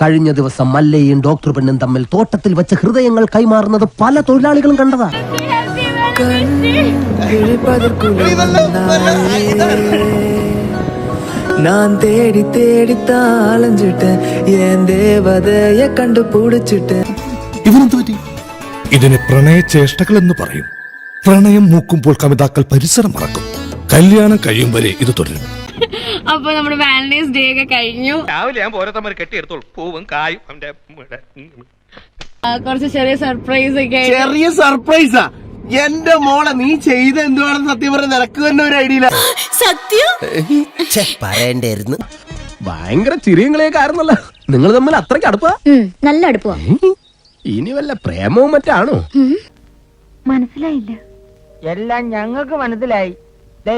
കഴിഞ്ഞ ദിവസം മല്ലയും ഡോക്ടർ പെണ്ണും തമ്മിൽ തോട്ടത്തിൽ വെച്ച് ഹൃദയങ്ങൾ കൈമാറുന്നത് പല തൊഴിലാളികളും കണ്ടതാ நான் தேடி தேடித்தான் அலைஞ்சிட்டேன் என் தேவதைய கண்டுபிடிச்சிட்டேன் ഇവനെന്ത് പറ്റി ഇതിനെ പ്രണയചേഷ്ടകൾ എന്ന് പറയും പ്രണയം മൂക്കുമ്പോൾ കവിതാക്കൾ പരിസരം മറക്കും കല്യാണം കഴിയും വരെ ഇത് തുടരും അപ്പൊ നമ്മുടെ വാലന്റൈൻസ് ഡേ ഒക്കെ കഴിഞ്ഞു. രാവിലെ ഞാൻ ഓരോരുത്തന്മാർ കെട്ടിയെടുത്തോളൂ പൂവും കായും അവന്റെ. കുറച്ച് ചെറിയ സർപ്രൈസ് ഒക്കെ ചെറിയ സർപ്രൈസാ എന്റെ മോളെ നീ ചെയ്ത എന്തുവാണെന്ന് സത്യം പറഞ്ഞ നിനക്ക് തന്നെ ഒരു ഐഡിയ പറയണ്ടായിരുന്നു. ഭയങ്കര ചിരിയങ്ങളെയൊക്കെ ആയിരുന്നല്ലോ. നിങ്ങൾ തമ്മിൽ അത്രയ്ക്ക് അടുപ്പാ? നല്ല അടുപ്പാ ഇനി വല്ല പ്രേമവും മറ്റാണോ? മനസ്സിലായില്ല. എല്ലാം ഞങ്ങൾക്ക് മനസ്സിലായി. ദേ,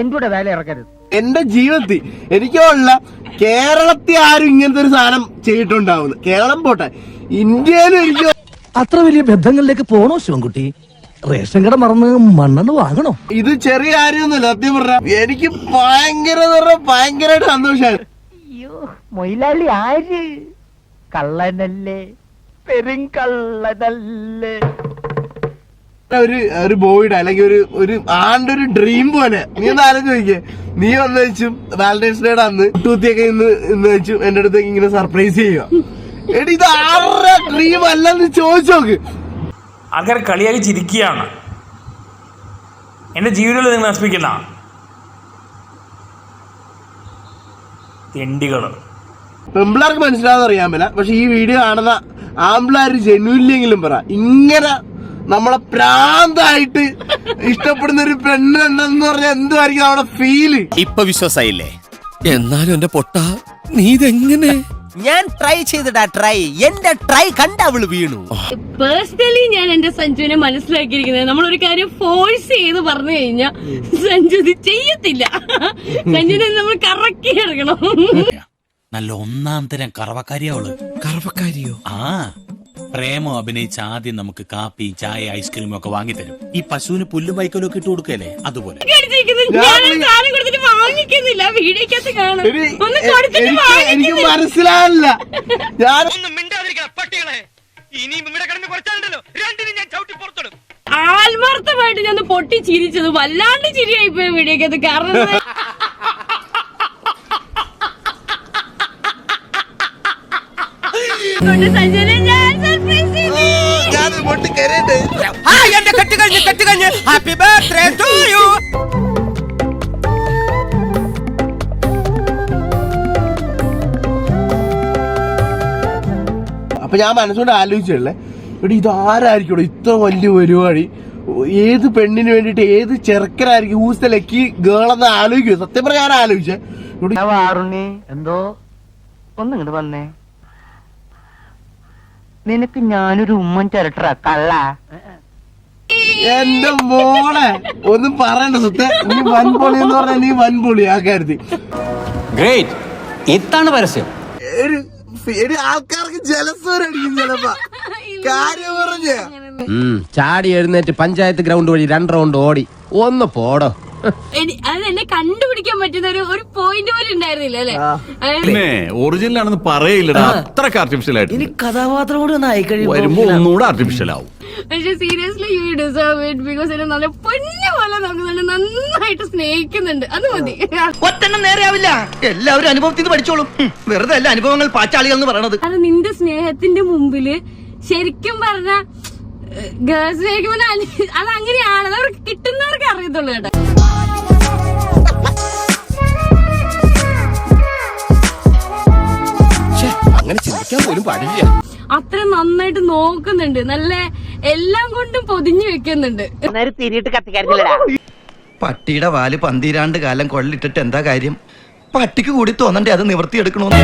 എന്റെ കൂടെ വേല ഇറക്കരുത്. എന്റെ ജീവിതത്തിൽ എനിക്കുള്ള കേരളത്തിൽ ആരും ഇങ്ങനത്തെ ഒരു സാധനം ചെയ്തിട്ടുണ്ടാവുന്നു. കേരളം പോട്ടെ. ഇന്ത്യയിലും എനിക്ക് അത്ര വലിയ ബന്ധങ്ങളിലേക്ക് പോണോ ശിവൻകുട്ടി? റേഷൻ കട മറന്ന് മണ്ണെണ്ണ വാങ്ങണോ? ഇത് ചെറിയ കാര്യമൊന്നുമില്ല സത്യം പറഞ്ഞ. എനിക്ക് ഭയങ്കര ഭയങ്കരമായിട്ട് സന്തോഷമായി അയ്യോ മൊയിലാളി ആര്? കള്ളനല്ലേ? പെരുങ്കള്ളനല്ലേ? ഒരു ഒരു ബോയുടെ അല്ലെങ്കിൽ ഒരു ഒരു ആണ്ട് ഒരു ഡ്രീം പോലെ. നീ ഒന്ന് ആലോചിച്ച് നോക്കിയേ നീ വന്ന് വെച്ചും വാലന്റൈൻസ് ഡേയുടെ അന്ന് ടൂത്തിയൊക്കെ ഇന്ന് ഇന്ന് വെച്ചും എന്റെ അടുത്തേക്ക് ഇങ്ങനെ സർപ്രൈസ് ചെയ്യുക എടി ഇത് ആരുടെ ഡ്രീം അല്ലെന്ന് ചോദിച്ചു നോക്ക്. ആൾക്കാർ കളിയാക്കി ചിരിക്കുകയാണ്. എന്റെ ജീവിതത്തിൽ നിങ്ങൾ നശിപ്പിക്കുന്ന തെണ്ടികൾ പെമ്പിളാർക്ക് മനസ്സിലാവുന്ന അറിയാൻ പറ്റില്ല. പക്ഷെ ഈ വീഡിയോ കാണുന്ന ആമ്പിളാർ ജെന്യൂലെങ്കിലും പറ. ഇങ്ങനെ നമ്മളെ പ്രാന്തായിട്ട് ഇഷ്ടപ്പെടുന്ന ഒരു പെണ്ണുണ്ടെന്ന് പറഞ്ഞാൽ എന്തുമായിരിക്കും നമ്മുടെ ഫീൽ ഇപ്പൊ വിശ്വാസായില്ലേ? എന്നാലും എന്റെ പൊട്ട നീ ഇതെങ്ങനെ? ഞാൻ ട്രൈ ചെയ്തിടാ ട്രൈ എന്റെ ട്രൈ കണ്ട അവൾ വീണു. പേഴ്സണലി ഞാൻ എന്റെ സഞ്ജുവിനെ മനസ്സിലാക്കിയിരിക്കുന്നത് നമ്മൾ ഒരു കാര്യം ഫോഴ്സ് ചെയ്ത് പറഞ്ഞു കഴിഞ്ഞാൽ സഞ്ജു ഇത് ചെയ്യത്തില്ല. സഞ്ജുവിനെ നമ്മൾ കറക്കി എടുക്കണം. നല്ല ഒന്നാം തരം കറവക്കാരിയാവൾ കറവക്കാരിയോ? ആ. പ്രേമം അഭിനയിച്ച് ആദ്യം നമുക്ക് കാപ്പി ചായ ഐസ്ക്രീമും ഒക്കെ വാങ്ങിത്തരും. ഈ പശുവിന് പുല്ലും വൈക്കലും ഒക്കെ ഇട്ട് കൊടുക്കല്ലേ അതുപോലെ. ഞാൻ എനിക്ക് മനസ്സിലാവില്ല ഞാൻ ഞാൻ ആത്മാർത്ഥമായിട്ട് ഞാൻ പൊട്ടി ചിരിച്ചത് വല്ലാണ്ട് ചിരിയായി പോയി വീഡിയോക്കകത്ത്. കാരണം എന്താ? ഹാപ്പി ബർത്ത്ഡേ ടു യു അപ്പൊ ഞാൻ മനസ്സുകൊണ്ട് ആലോചിച്ചല്ലേ ഇവിടെ ഇത് ആരായിരിക്കും ഇത്ര വലിയ പരിപാടി ഏത് പെണ്ണിന് വേണ്ടിട്ട് ഏത് ചെറുക്കനായിരിക്കും ഹൂസ് ഗേളെന്ന് ലക്കി ഗേൾ എന്ന് ആലോചിക്കും സത്യം പറഞ്ഞാൽ ഞാൻ ആലോചിച്ചേ. എന്തോ? ഒന്നിങ്ങോട്ട് വന്നേ. നിനക്ക് ഞാനൊരു ഉമ്മൻ ചിരട്ടറ കള്ള. എന്റെ മോളെ ഒന്നും പറയണ്ട സുത്തെ നീ വൻപൊളി എന്ന് പറഞ്ഞ നീ വൻപൊളി ആ കാര്യത്തിൽ. ഗ്രേറ്റ് ഇതാണ് പരസ്യം. ഒരു ഒരു ആൾക്കാർക്ക് ജലസ്വരടിക്കും ചിലപ്പോ. കാര്യം പറഞ്ഞ. ചാടി എഴുന്നേറ്റ് പഞ്ചായത്ത് ഗ്രൗണ്ട് വഴി രണ്ട് റൗണ്ട് ഓടി. ഒന്ന് പോടോ. അത് എന്നെ കണ്ടുപിടിക്കാൻ പറ്റുന്ന ഒരു ഒരു പോയിന്റ് പോലും ഉണ്ടായിരുന്നില്ല അല്ലെ? പിന്നെ ഒറിജിനൽ ആണെന്ന് പറയില്ലടാ അത്രയ്ക്ക് ആർട്ടിഫിഷ്യൽ ആയിട്ട്. ഇനി കഥാപാത്രം കൂടി ഒന്ന് ആയി വരുമ്പോ ഒന്നുകൂടെ ആർട്ടിഫിഷ്യൽ ആവും. പക്ഷെ seriously you deserve it because എന്നെ നല്ല പൊന്നു പോലെ നമുക്ക് നന്നായിട്ട് സ്നേഹിക്കുന്നുണ്ട്. അത് മതി. ഒറ്റെണ്ണം നേരെയാവില്ല. എല്ലാവരും അനുഭവത്തിൽ നിന്ന് പഠിച്ചോളും. വെറുതെ അല്ല അനുഭവങ്ങൾ പാച്ചാളികൾ എന്ന് പറയണത്. അത് നിന്റെ സ്നേഹത്തിന്റെ മുമ്പിൽ ശരിക്കും പറഞ്ഞ ഗേൾസ് അത് അങ്ങനെയാണ്. അത് അവർക്ക് കിട്ടുന്നവർക്ക് അറിയത്തുള്ളൂ കേട്ടോ. അങ്ങനെ ചിന്തിക്കാൻ പോലും പാടില്ല. അത്ര നന്നായിട്ട് നോക്കുന്നുണ്ട്. നല്ല എല്ലാം കൊണ്ടും പൊതിഞ്ഞു വെക്കുന്നുണ്ട്. പട്ടിയുടെ വാൽ പന്തിരാണ്ട് കാലം കൊള്ളിട്ടിട്ട് എന്താ കാര്യം? പട്ടിക്ക് കൂടി തോന്നണ്ടേ അത് നിവർത്തിയെടുക്കണോന്ന്?